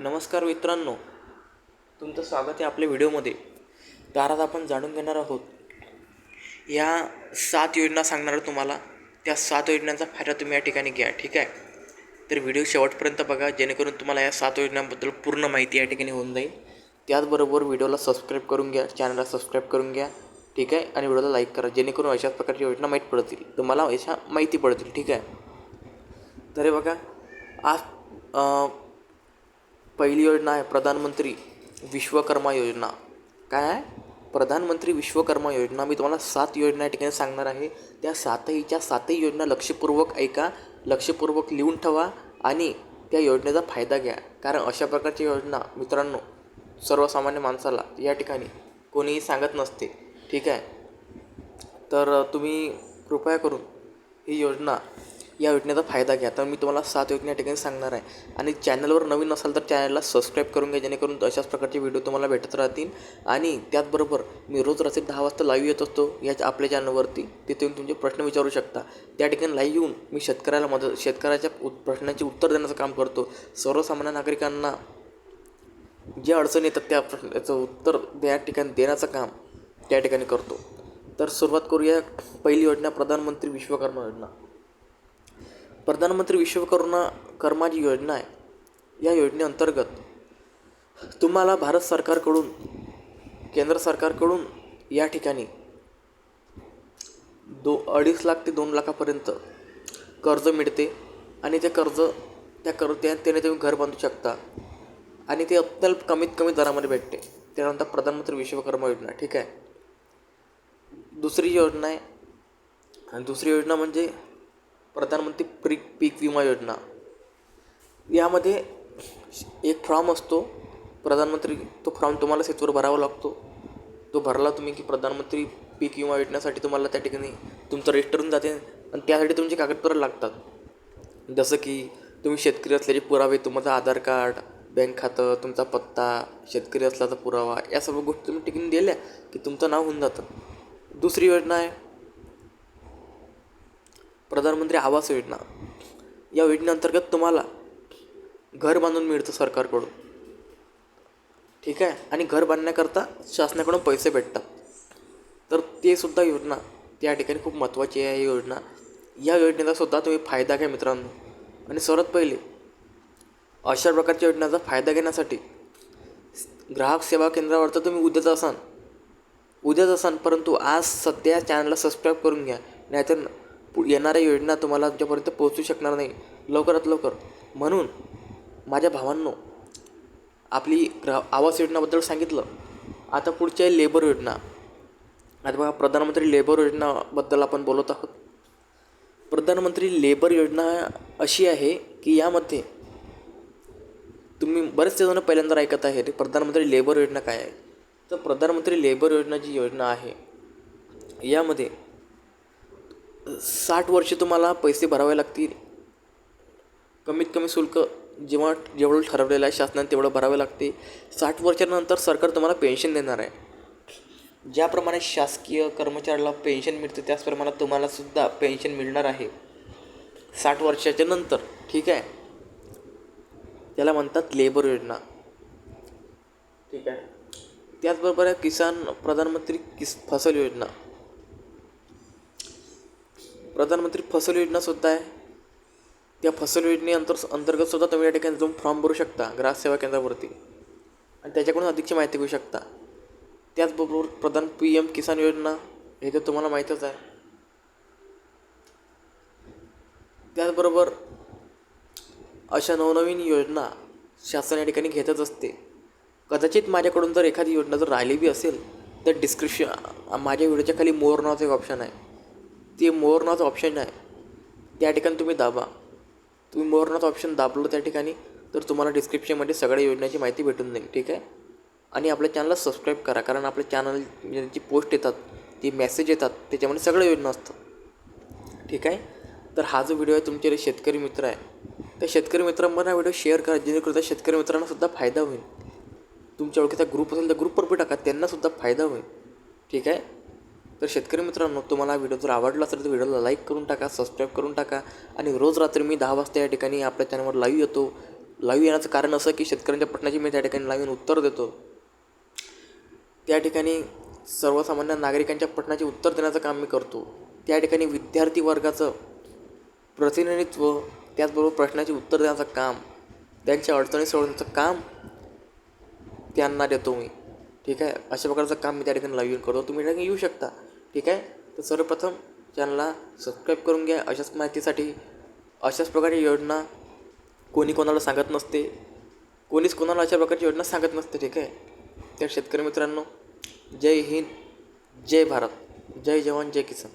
नमस्कार मित्रांनो. तुमचं स्वागत आहे आपल्या व्हिडिओमध्ये. तर आज आपण जाणून घेणार आहोत या सात योजना सांगणार तुम्हाला. त्या सात योजनांचा फायदा तुम्ही या ठिकाणी घ्या ठीक आहे? तर व्हिडिओ शेवटपर्यंत बघा जेणेकरून तुम्हाला या सात योजनांबद्दल पूर्ण माहिती या ठिकाणी होऊन जाईल. त्याचबरोबर व्हिडिओला सबस्क्राईब करून घ्या चॅनलला सबस्क्राईब करून घ्या ठीक आहे? आणि व्हिडिओला लाईक करा जेणेकरून अशाच प्रकारची योजना माहीत पडतील. तुम्हाला अशा माहिती पडतील ठीक आहे? तर हे बघा आज पहिली योजना आहे प्रधानमंत्री विश्वकर्मा योजना. काय आहे? प्रधानमंत्री विश्वकर्मा योजना. मी तुम्हाला सात योजना या ठिकाणी सांगणार आहे. त्या सातहीच्या सातही योजना लक्षपूर्वक ऐका लक्षपूर्वक लिहून ठेवा आणि त्या योजनेचा फायदा घ्या. कारण अशा प्रकारच्या योजना मित्रांनो सर्वसामान्य माणसाला या ठिकाणी कोणीही सांगत नसते. ठीक आहे? तर तुम्ही कृपया करून ही योजना या योजनेचा फायदा घ्या. तर मी तुम्हाला सात योजना या ठिकाणी सांगणार आहे. आणि चॅनलवर नवीन असाल तर चॅनलला सबस्क्राईब करून घ्या जेणेकरून अशाच प्रकारचे व्हिडिओ तुम्हाला भेटत राहतील. आणि त्याचबरोबर मी रोज रात्री दहा वाजता लाईव्ह येत असतो या आपल्या चॅनलवरती. तिथे येऊन तुमचे प्रश्न विचारू शकता. त्या ठिकाणी लाईव्ह येऊन मी शेतकऱ्याला मदत शेतकऱ्याच्या उत् प्रश्नांची उत्तर देण्याचं काम करतो. सर्वसामान्य नागरिकांना जे अडचणी येतात त्या प्रश्नाचं उत्तर त्या ठिकाणी देण्याचं काम त्या ठिकाणी करतो. तर सुरुवात करूया. पहिली योजना प्रधानमंत्री विश्वकर्मा योजना. प्रधानमंत्री विश्वकर्मा कर्मा जी योजना आहे या योजनेअंतर्गत तुम्हाला भारत सरकारकडून केंद्र सरकारकडून या ठिकाणी दो अडीच लाख ते दोन लाखापर्यंत कर्ज मिळते आणि ते कर्ज त्या कर त्या त्याने तुम्ही घर बांधू शकता आणि ते अत्यल्प कमीत कमी दरामध्ये भेटते. त्यानंतर प्रधानमंत्री विश्वकर्मा योजना ठीक आहे. दुसरी योजना आहे. आणि दुसरी योजना म्हणजे प्रधानमंत्री पीक पीक विमा योजना. यामध्ये एक फॉर्म असतो. प्रधानमंत्री तो फॉर्म तुम्हाला सेचवर भरावा लागतो. तो भरला तुम्ही की प्रधानमंत्री पीक विमा योजनेसाठी तुम्हाला त्या ठिकाणी तुमचं रजिस्टर होऊन जाते आणि त्यासाठी तुमचे कागदपत्र लागतात. जसं की तुम्ही शेतकरी असल्याचे पुरावे तुमचं आधार कार्ड बँक खातं तुमचा पत्ता शेतकरी असल्याचा पुरावा या सर्व गोष्टी तुम्ही ठिकाणी दिल्या की तुमचं नाव होऊन जातं. दुसरी योजना आहे प्रधानमंत्री आवास योजना. या योजनेअंतर्गत तुम्हाला घर बांधून मिळतं सरकारकडून. ठीक आहे? आणि घर बांधण्याकरता शासनाकडून पैसे भेटतात. तर ते सुद्धा योजना त्या ठिकाणी खूप महत्त्वाची आहे. ही योजना या योजनेचा सुद्धा तुम्ही फायदा घ्या मित्रांनो. आणि सर्वात पहिले अशा प्रकारच्या योजनेचा फायदा घेण्यासाठी ग्राहक सेवा केंद्रावर तर तुम्ही उद्याच असाल उद्याच असाल परंतु आज सध्या चॅनलला सबस्क्राईब करून घ्या. नाहीतर येणाऱ्या योजना तुम्हाला तुमच्यापर्यंत पोहोचू शकणार नाही. लवकरात लवकर. म्हणून माझ्या भावांनो आपली ग्रह आवास योजनाबद्दल सांगितलं. आता पुढची आहे लेबर योजना. आता बघा प्रधानमंत्री लेबर योजनाबद्दल आपण बोलत आहोत. प्रधानमंत्री लेबर योजना अशी आहे की यामध्ये तुम्ही बरेचसे जण पहिल्यांदा ऐकत आहे रे प्रधानमंत्री लेबर योजना काय आहे? तर प्रधानमंत्री लेबर योजना जी योजना आहे यामध्ये साठ वर्षे तुम्हाला पैसे भरावे लागतील. कमीत कमी शुल्क जेव्हा जेवढं ठरवलेलं आहे शासनाने तेवढं भरावे लागते. साठ वर्षानंतर सरकार तुम्हाला पेन्शन देणार आहे. ज्याप्रमाणे शासकीय कर्मचाऱ्याला पेन्शन मिळते त्याचप्रमाणे तुम्हाला सुद्धा पेन्शन मिळणार आहे. साठ वर्षाच्या नंतर ठीक आहे? त्याला म्हणतात लेबर योजना. ठीक आहे? त्याचबरोबर आहे किसान प्रधानमंत्री किस फसल योजना. प्रधानमंत्री फसल योजनासुद्धा आहे. त्या फसल योजनेअंतर अंतर्गत अंतर्गतसुद्धा तुम्ही या ठिकाणी जाऊन फॉर्म भरू शकता ग्राहक सेवा केंद्रावरती. आणि त्याच्याकडून अधिकची माहिती घेऊ शकता. त्याचबरोबर प्रधान पी एम किसान योजना हे तर तुम्हाला माहीतच आहे. त्याचबरोबर अशा नवनवीन योजना शासन या ठिकाणी घेतच असते. कदाचित माझ्याकडून जर एखादी योजना जर राहिली बी असेल तर डिस्क्रिप्शन माझ्या व्हिडिओच्या खाली मोर नावाचं एक ऑप्शन आहे. ते मोर नावाचं ऑप्शन आहे. त्या ठिकाणी तुम्ही दाबा. तुम्ही मोर नावाचं ऑप्शन दाबलं त्या ठिकाणी तर तुम्हाला डिस्क्रिप्शनमध्ये सगळ्या योजनाची माहिती भेटून जाईल ठीक आहे? आणि आपल्या चॅनलला सबस्क्राईब करा कारण आपल्या चॅनल जी पोस्ट येतात जी मेसेज येतात त्याच्यामध्ये सगळ्या योजना असतात. ठीक आहे? तर हा जो व्हिडिओ आहे तुमचे शेतकरी मित्र आहे. त्या शेतकरी मित्रांना व्हिडिओ शेअर करा जेणेकरून त्या शेतकरी मित्रांना सुद्धा फायदा होईल. तुमच्या ओळखीचा ग्रुप असेल तर ग्रुपवर पण टाका त्यांनासुद्धा फायदा होईल. ठीक आहे? तर शेतकरी मित्रांनो तुम्हाला हा व्हिडिओ जर आवडला असेल तर व्हिडिओला लाईक करून टाका सबस्क्राईब करून टाका आणि रोज रात्री मी दहा वाजता या ठिकाणी आपल्या चॅनलवर लाईव्ह येतो. लाईव्ह येण्याचं कारण असं की शेतकऱ्यांच्या प्रश्नाची मी त्या ठिकाणी लाईव्ह उत्तर देतो. त्या ठिकाणी सर्वसामान्य नागरिकांच्या प्रश्नाचे उत्तर देण्याचं काम मी करतो. त्या ठिकाणी विद्यार्थी वर्गाचं प्रतिनिधित्व त्याचबरोबर प्रश्नाचे उत्तर देण्याचं काम त्यांच्या अडचणी सोडवण्याचं काम त्यांना देतो मी. ठीक आहे? अशा प्रकारचं काम मी त्या ठिकाणी लाईव्ह येऊन करतो. तुम्ही त्या ठिकाणी येऊ शकता. ठीक आहे? तर सर्वप्रथम चॅनलला सबस्क्राईब करून घ्या. अशाच माहितीसाठी अशाच प्रकारची योजना कोणी कोणाला सांगत नसते. कोणीच कोणाला अशा प्रकारची योजना सांगत नसते ठीक आहे? तर शेतकरी मित्रांनो जय हिंद जय भारत जय जवान जय किसान.